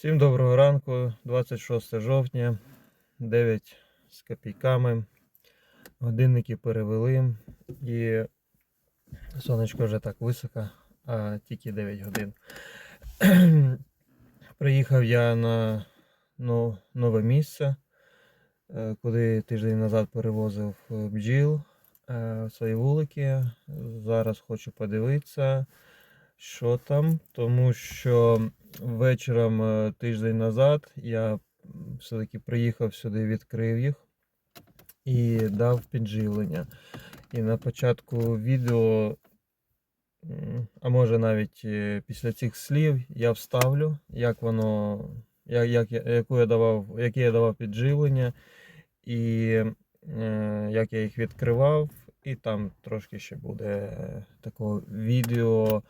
Всім доброго ранку, 26 жовтня, 9 з копійками. Годинники перевели і сонечко вже так високо, а тільки 9 годин. Приїхав я на ну, нове місце, е, куди тиждень назад перевозив е, бджіл е, свої вулики. Зараз хочу подивитися, що там, тому що вечором е, тиждень назад я все-таки приїхав сюди, відкрив їх і дав підживлення. І на початку відео, а може навіть е, після цих слів, я вставлю, як воно, як, як, яку я давав, яке я давав підживлення, і е, як я їх відкривав, і там трошки ще буде такого відео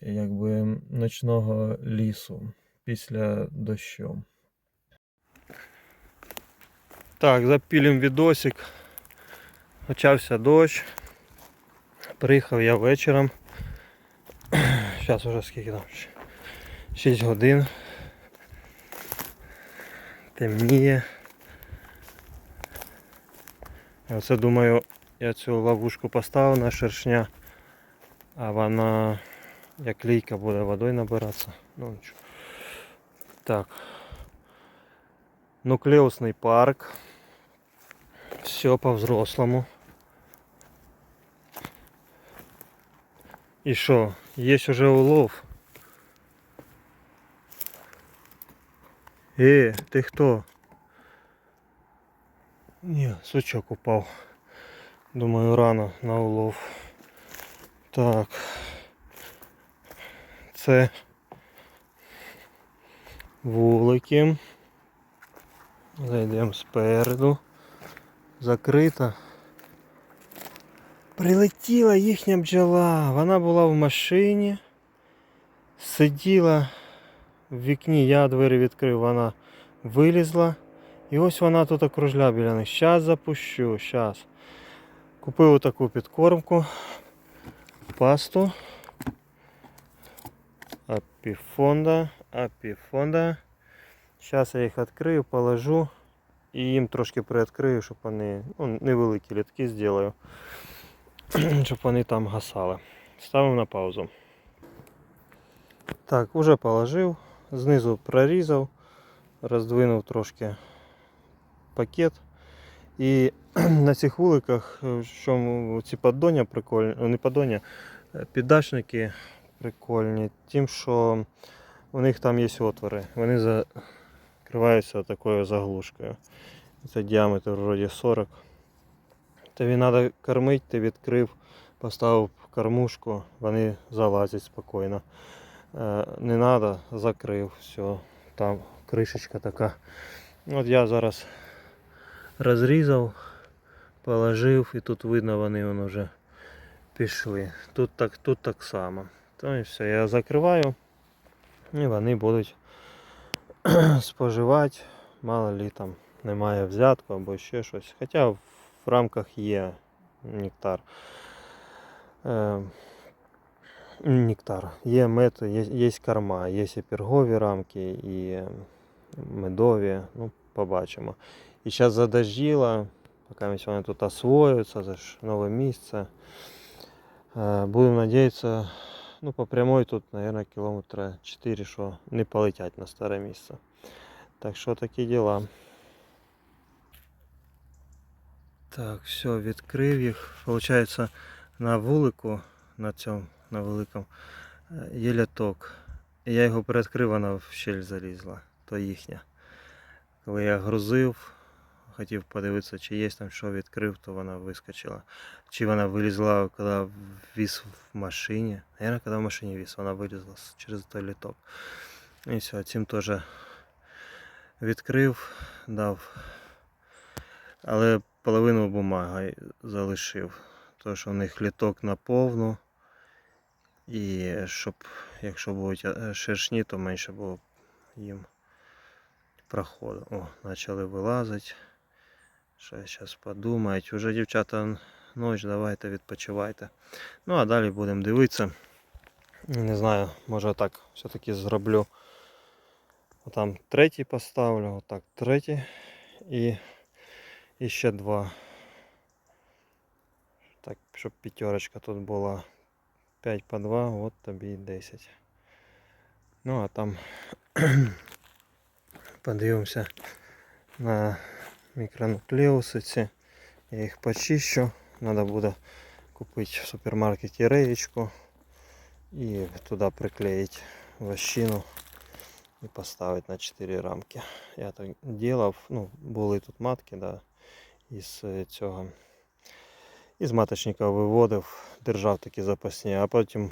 якби ночного лісу після дощу. Так, запілім відосик. Почався дощ. Приїхав я вечором. Зараз уже скільки там? 6 годин. Темніє. Оце думаю, я цю ловушку поставив на шершня, а вона як лійка буде водою набиратися. Ну нічого. Так. Нуклеусний парк. Все по-взрослому. І що, є уже улов? Е, ти хто? Ні, сучок упав. Думаю, рано на улов. Так. Це вулики. Зайдемо спереду. Закрита. Прилетіла їхня бджола. Вона була в машині. Сиділа в вікні, я двері відкрив, вона вилізла. І ось вона тут окружля біля них. Щас запущу, щас. Купив таку підкормку, пасту. Апіфонда, апіфонда. Зараз я їх відкрию, положу і їм трошки приоткрию, щоб вони ну, невеликі літки зроблю, щоб вони там гасали. Ставимо на паузу. Так, уже положив, знизу прорізав, роздвинув трошки пакет. І на цих вуликах, що ці поддоння прикольні, не поддоння, е, піддашники прикольні, тим, що у них там є отвори. Вони закриваються такою заглушкою. Це діаметр вроді 40. Тобі треба кормити, ти відкрив, поставив кормушку, вони залазять спокійно. Е, Не треба, закрив, все, там кришечка така. От я зараз розрізав, положив і тут видно вони вже пішли. Тут так, тут так само. То і все, я закриваю і вони будуть споживати. Мало лі там немає взятку або ще щось. Хоча в рамках є нектар. Е, нектар. Є мед, є, є корма, є і пергові рамки, і медові. Ну, побачимо. І зараз задожділо, поки вони тут освоюються, це ж нове місце. Е, Будемо надіятися, ну, по прямой тут, наверное, кілометра 4, що не полетять на старе місце. Так що такі діла. Так, все, відкрив їх. Получається, на вулику, на цьому, на великому, е, є ляток. Я його передкрив, вона в щель залізла, то їхня. Коли я грузив, хотів подивитися, чи є там що відкрив, то вона вискочила. Чи вона вилізла, коли віз в машині. Наверное, коли в машині віз, вона вилізла через той літок. І все, цим теж відкрив, дав. Але половину бумаги залишив. Тому що в них літок наповну. І щоб, якщо будуть е, шершні, то менше було їм проходу. О, почали вилазити. Що зараз подумають. Уже дівчата ніч, давайте відпочивайте. Ну а далі будемо дивитися. Не знаю, може так все-таки зроблю Там третій поставлю, отак третій і, і ще два. Так, щоб п'ятерочка тут була 5 по 2, от тобі і 10. Ну а там подивимося на мікронуклеуси ці. Я їх почищу. Треба буде купити в супермаркеті реєчку і туди приклеїти вощину і поставити на 4 рамки. Я так ділав, ну, були тут матки, да, із е, цього. Із маточника виводив, держав такі запасні, а потім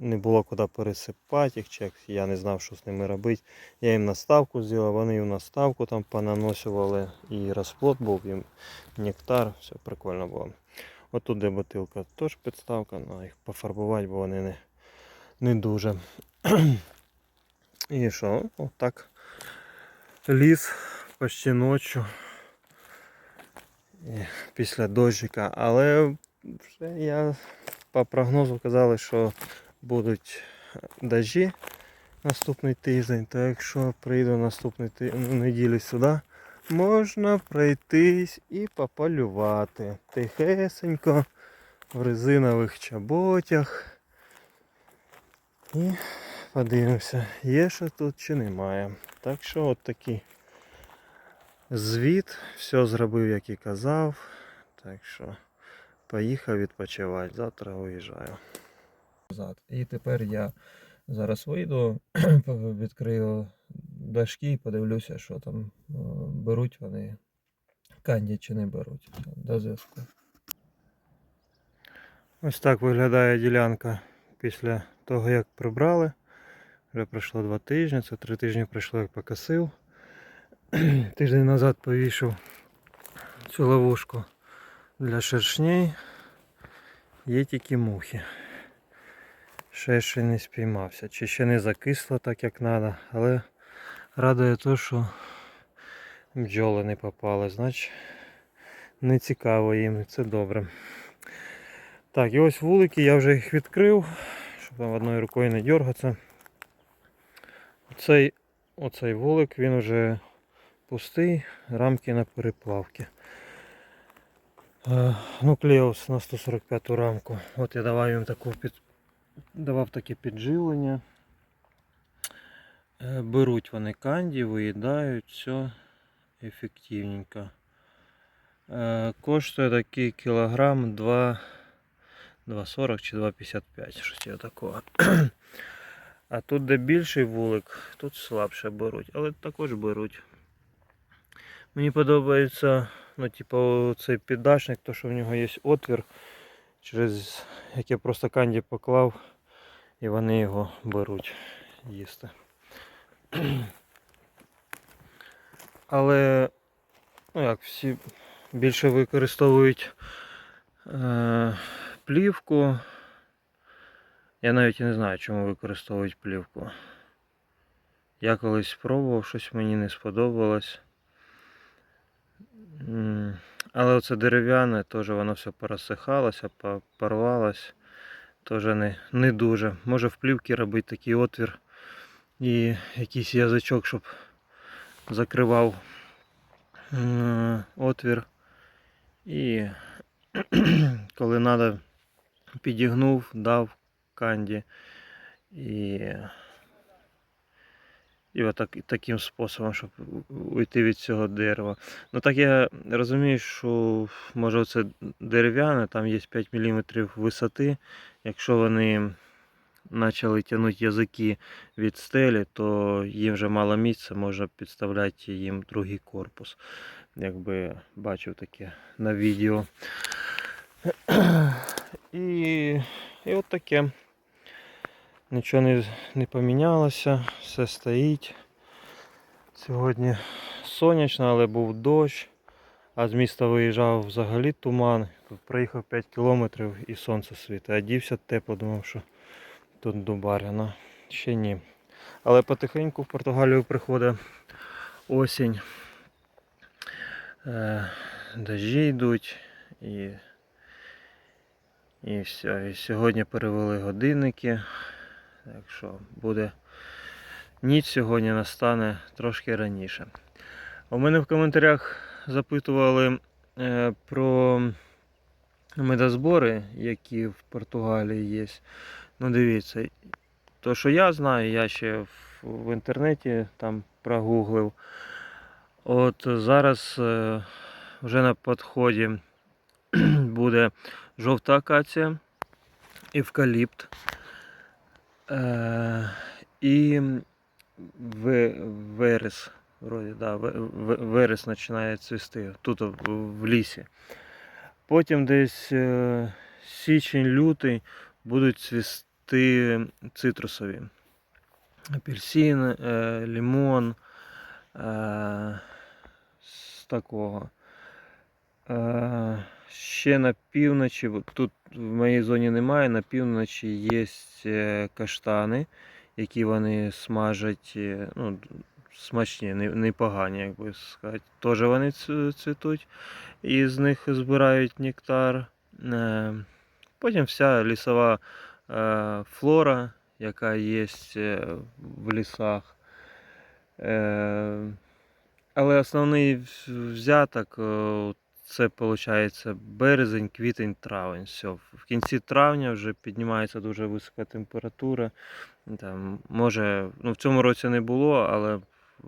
не було куди пересипати їх, чи я не знав, що з ними робити. Я їм наставку зробив, вони їм наставку там понаносювали, і розплод був, і нектар, все прикольно було. Отут де бутилка теж підставка, треба їх пофарбувати, бо вони не, не дуже. І що, отак. Ліс почти ночі. Після дощика, але вже я по прогнозу казали, що будуть дожі наступний тиждень. То якщо прийду наступний ти... неділю сюди, можна пройтись і пополювати. Тихесенько в резинових чоботях. І подивимося, є що тут чи немає. Так що от такий звіт, все зробив, як і казав. Так що поїхав відпочивати. Завтра виїжджаю. Назад. І тепер я зараз вийду, відкрию дашки і подивлюся, що там е, беруть вони канді чи не беруть. До зв'язку. Ось так виглядає ділянка після того, як прибрали. Вже пройшло два тижні, це три тижні пройшло, як покосив. Тиждень назад повішав цю ловушку для шершней. Є тільки мухи. Ще ще не спіймався. Чи ще не закисло так як треба, але радує те, що бджоли не попали, значить не цікаво їм, це добре. Так, і ось вулики, я вже їх відкрив, щоб там одною рукою не дергатися. Оцей, оцей вулик він вже пустий, рамки на переплавки. Е, Нуклеус на 145 рамку. От я давав їм таку під... давав таке підживлення. Е, Беруть вони канді, виїдають, все ефективненько. Е, Коштує такий кілограм 2 2,40 чи 2,55, щось такого. А тут де більший вулик, тут слабше беруть, але також беруть. Мені подобається, ну, типу, цей піддашник, то що в нього є отвір, через який я просто канді поклав і вони його беруть їсти. Але, ну як всі більше використовують е, плівку. Я навіть і не знаю, чому використовують плівку. Я колись спробував, щось мені не сподобалось. Але оце дерев'яне, теж воно все порозсихалося, по- порвалось. Теж не, не дуже. Може в плівці робити такий отвір і якийсь язичок, щоб закривав отвір. І коли треба, підігнув, дав канді. І, і отак, таким способом, щоб уйти від цього дерева. Ну так я розумію, що може це дерев'яне, там є 5 мм висоти. Якщо вони почали тягнути язики від стелі, то їм вже мало місця, можна підставляти їм другий корпус. Якби бачив таке на відео. І, і от таке. Нічого не, не помінялося, все стоїть. Сьогодні сонячно, але був дощ, а з міста виїжджав взагалі туман. Тут проїхав 5 кілометрів і сонце світить. А дівся тепло, думав, що тут дубаряна. Ще ні. Але потихеньку в Португалію приходить осінь. Е, дожі йдуть і, і все. І сьогодні перевели годинники. Так що буде ніч сьогодні настане трошки раніше. У мене в коментарях запитували е, про медозбори, які в Португалії є. Ну, дивіться, то, що я знаю, я ще в, в інтернеті там прогуглив. От зараз е, вже на підході буде жовта акація, евкаліпт е, і ве- верес. Вроді, да, ве- ве- верес починає цвісти тут в, в лісі. Потім десь е, січень-лютий будуть цвісти цитрусові. Апельсин, е, лимон. Е, з такого. Е, ще на півночі, тут в моїй зоні немає, на півночі є е, каштани, які вони смажать, е, ну, смачні, непогані, як би сказати. Теж вони цвітуть, і з них збирають нектар. Е, Потім вся лісова флора, яка є в лісах. Але основний взяток це виходить березень, квітень, травень. Все. В кінці травня вже піднімається дуже висока температура. Там, може, ну, в цьому році не було, але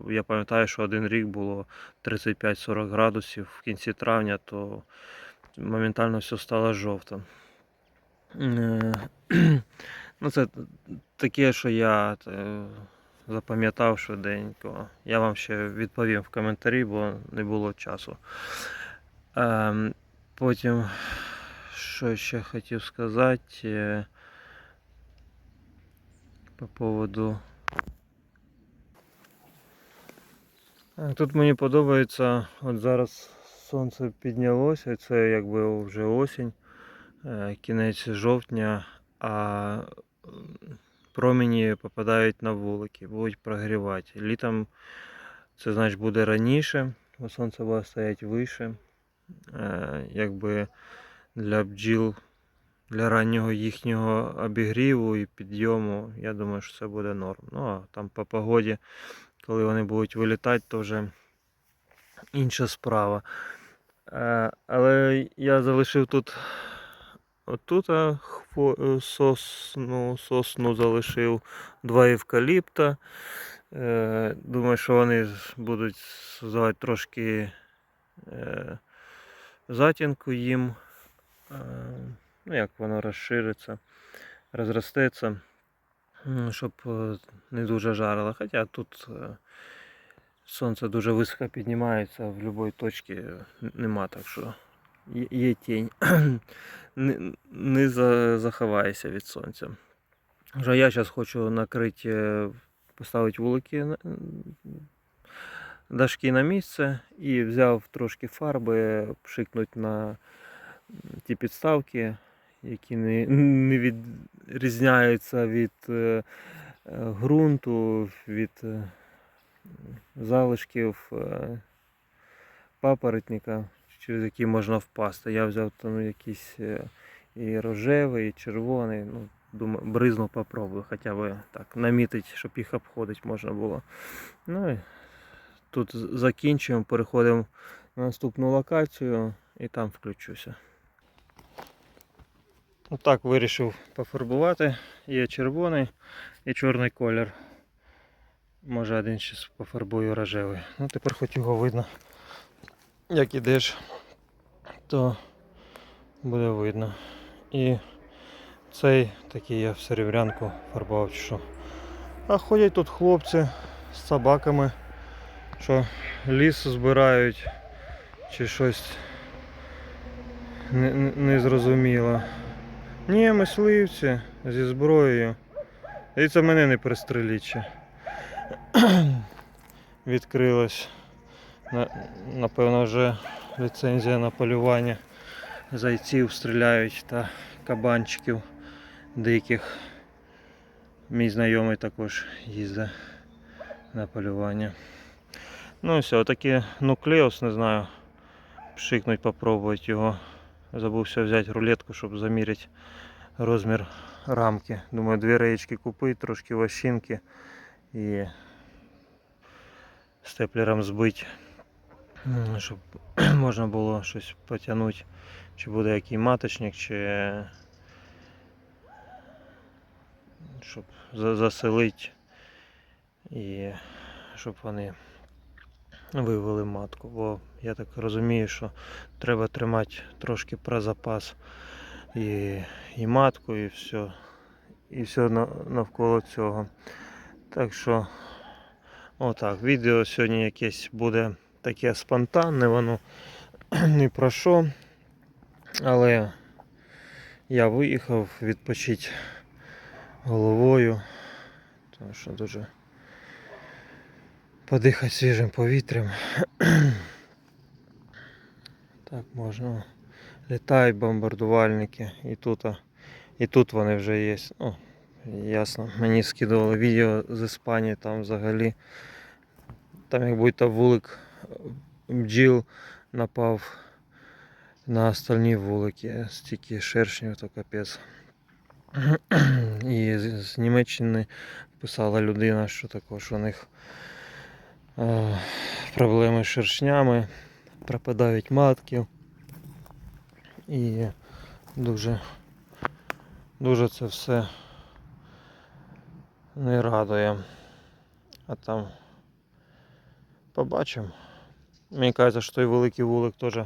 я пам'ятаю, що один рік було 35-40 градусів в кінці травня, то моментально все стало жовтим. Е, Ну, це таке, що я е, запам'ятав швиденько. Я вам ще відповім в коментарі, бо не було часу. Потім, що ще хотів сказати е, по поводу. Е, Тут мені подобається, от зараз сонце піднялося, це якби вже осінь, е, кінець жовтня, а промені попадають на вулики, будуть прогрівати. Літом це значить буде раніше, бо сонце буде стояти вище. Е, Якби для бджіл, для раннього їхнього обігріву і підйому, я думаю, що це буде норм. Ну а там по погоді, коли вони будуть вилітати, то вже інша справа. Е, Але я залишив тут отут сосну, сосну залишив два евкаліпта. Е, Думаю, що вони будуть создавати трошки затінку їм. Е, Ну, як воно розшириться, розростеться, щоб е, не дуже жарило. Хоча тут е, сонце дуже високо піднімається, в будь-якій точці нема, так що є, тінь. не не за, заховаєшся від сонця. Вже я зараз хочу накрити, поставити вулики, дашки на місце і взяв трошки фарби, пшикнуть на ті підставки, які не, не відрізняються від е, е, ґрунту, від е, залишків е, папоротника, через які можна впасти. Я взяв там якийсь е, і рожевий, і червоний. Ну, думаю, бризну попробую, хоча б так намітить, щоб їх обходити можна було. Ну тут закінчуємо, переходимо на наступну локацію і там включуся. Отак вирішив пофарбувати. Є червоний і чорний колір. Може один ще пофарбую рожевий. Ну тепер хоч його видно. Як ідеш, то буде видно. І цей такий я в серебрянку фарбував що. А ходять тут хлопці з собаками, що ліс збирають чи щось не- не- незрозуміло. Ні, мисливці зі зброєю. І це мене не пристреліть ще. Відкрилась. Напевно, вже ліцензія на полювання зайців стріляють та кабанчиків диких. Мій знайомий також їздить на полювання. Ну і все, отакий нуклеус, не знаю. Пшикнуть, попробувати його. Забувся взяти рулетку, щоб заміряти розмір рамки. Думаю, дві реєчки купити, трошки вощинки і степлером збити, щоб можна було щось потягнути, чи буде який маточник, чи щоб заселити і щоб вони вивели матку. Бо я так розумію, що треба тримати трошки про запас і, і матку, і все, і все навколо цього. Так що, отак, відео сьогодні якесь буде таке спонтанне, воно не про що. Але я виїхав відпочити головою, тому що дуже подихати свіжим повітрям. Так можна. Літають бомбардувальники і тут, і тут вони вже є. Ну, ясно. Мені скидували відео з Іспанії, там взагалі. Там як будь-то вулик бджіл напав на остальні вулики. Стільки шершнів, то капець. І з, Німеччини писала людина, що також у них проблеми з шершнями, пропадають матки. І дуже, дуже це все не радує. А там побачимо. Мені кажеться, що той великий вулик теж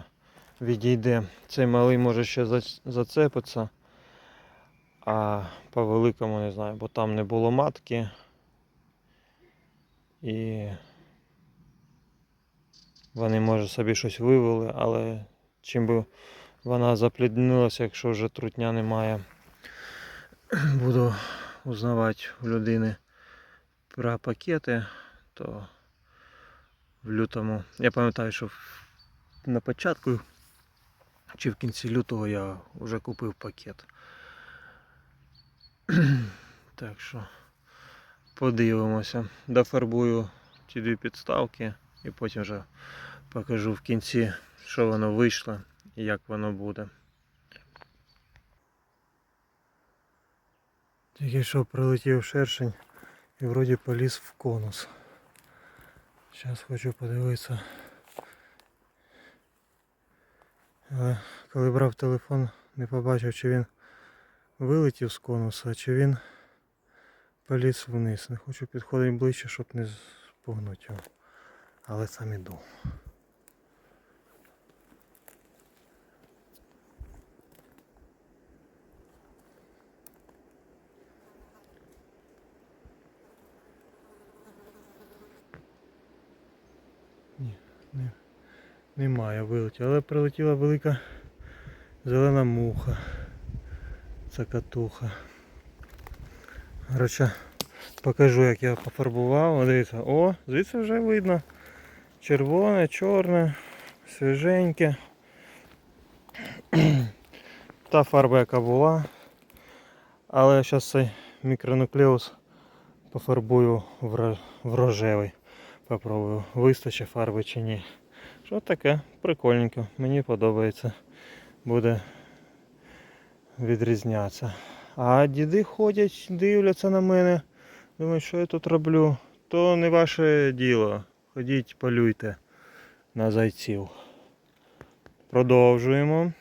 відійде. Цей малий може ще зац- зацепиться. А по великому не знаю, бо там не було матки. І вони, може, собі щось вивели, але чим би вона запліднилася, якщо вже трутня немає. Буду узнавати у людини про пакети, то в лютому. Я пам'ятаю, що на початку чи в кінці лютого я вже купив пакет. Так що подивимося. Дофарбую ті дві підставки і потім вже покажу в кінці, що воно вийшло і як воно буде. Тільки що прилетів шершень і вроді поліз в конус. Зараз хочу подивитися. Але коли брав телефон, не побачив, чи він вилетів з конуса, чи він поліз вниз. Не хочу підходити ближче, щоб не спугнути його. Але сам іду. Ні, не, немає вилетів, але прилетіла велика зелена муха. Цакатуха. Короче, покажу, як я пофарбував. Дивіться, о, звідси вже видно. Червоне, чорне, свіженьке. Та фарба, яка була. Але зараз цей мікронуклеус пофарбую в рожевий. Попробую, вистачить фарби чи ні. Що таке? Прикольненько, мені подобається. Буде відрізнятися. А діди ходять, дивляться на мене. Думають, що я тут роблю. То не ваше діло. Ходіть, полюйте на зайців. Продовжуємо.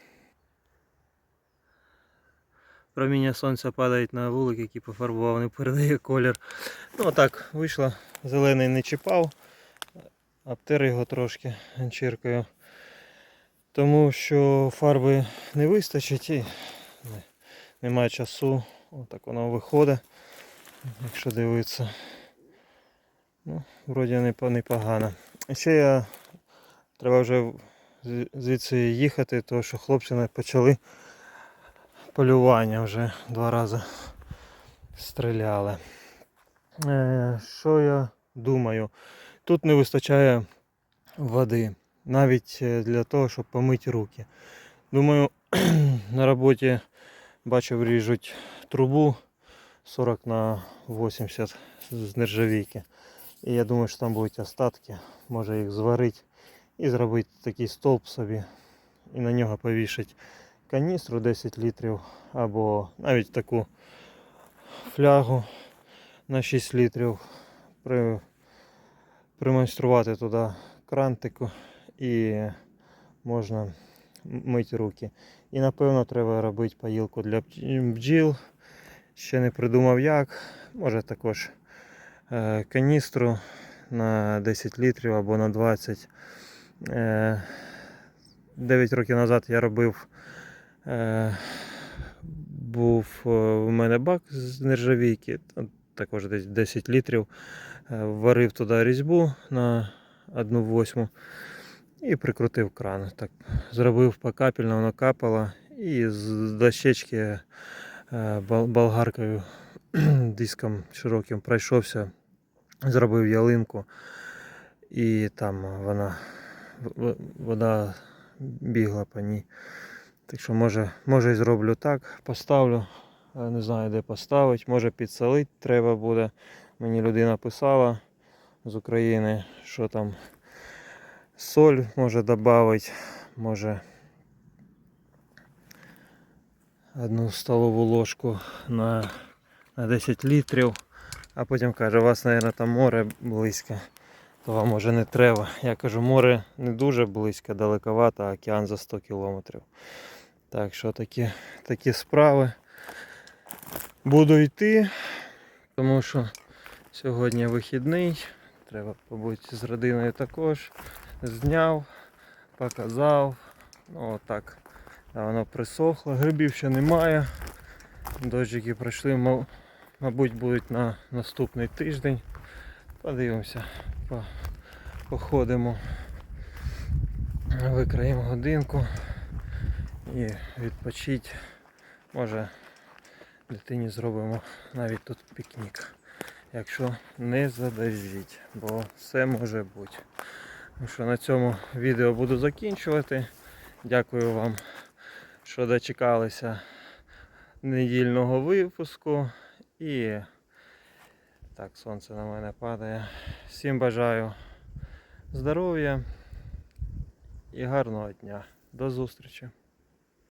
Проміння сонця падають на вулик, який пофарбував, не передає колір. Ну так, вийшло, зелений не чіпав, обтер його трошки ганчіркою. Тому що фарби не вистачить і немає часу. Отак воно виходить, якщо дивитися. Ну, вроді непо- непогано. Ще я треба вже звідси їхати, тому що хлопці почали полювання вже два рази стріляли. Е, Що я думаю? Тут не вистачає води, навіть е, для того, щоб помити руки. Думаю, на роботі бачив ріжуть трубу 40 на 80 з нержавійки. І я думаю, що там будуть остатки. Може їх зварити і зробити такий стовп собі. І на нього повішати каністру 10 літрів або навіть таку флягу на 6 літрів при, примайструвати туди крантику і можна мити руки. І напевно треба робити поїлку для бджіл. Ще не придумав як. Може також каністру на 10 літрів або на 20. Е, 9 років назад я робив. Е, був е, в мене бак з нержавійки, також десь 10 літрів. Е, Варив туди різьбу на 1 восьму і прикрутив кран. Так, зробив покапельно, воно капало. І з дощечки е, болгаркою диском широким пройшовся, зробив ялинку, і там вона вода бігла по ній. Так що може, може і зроблю так, поставлю. е, Не знаю де поставити, може підсолити треба буде. Мені людина писала з України, що там соль може додати, може одну столову ложку на, на 10 літрів. А потім каже, у вас, мабуть, там море близько, то вам може не треба. Я кажу, море не дуже близько, далековато, а океан за 100 кілометрів. Так що такі, такі справи. Буду йти, тому що сьогодні вихідний. Треба побути з родиною також. Зняв, показав. Ну отак. Воно присохло, грибів ще немає. Дощики пройшли, мабуть, будуть на наступний тиждень. Подивимося, по- походимо, викраємо годинку і відпочить. Може дитині зробимо навіть тут пікнік. Якщо не задождіть, бо все може бути. Ну що на цьому відео буду закінчувати. Дякую вам, що дочекалися недільного випуску. І так, сонце на мене падає. Всім бажаю здоров'я і гарного дня. До зустрічі!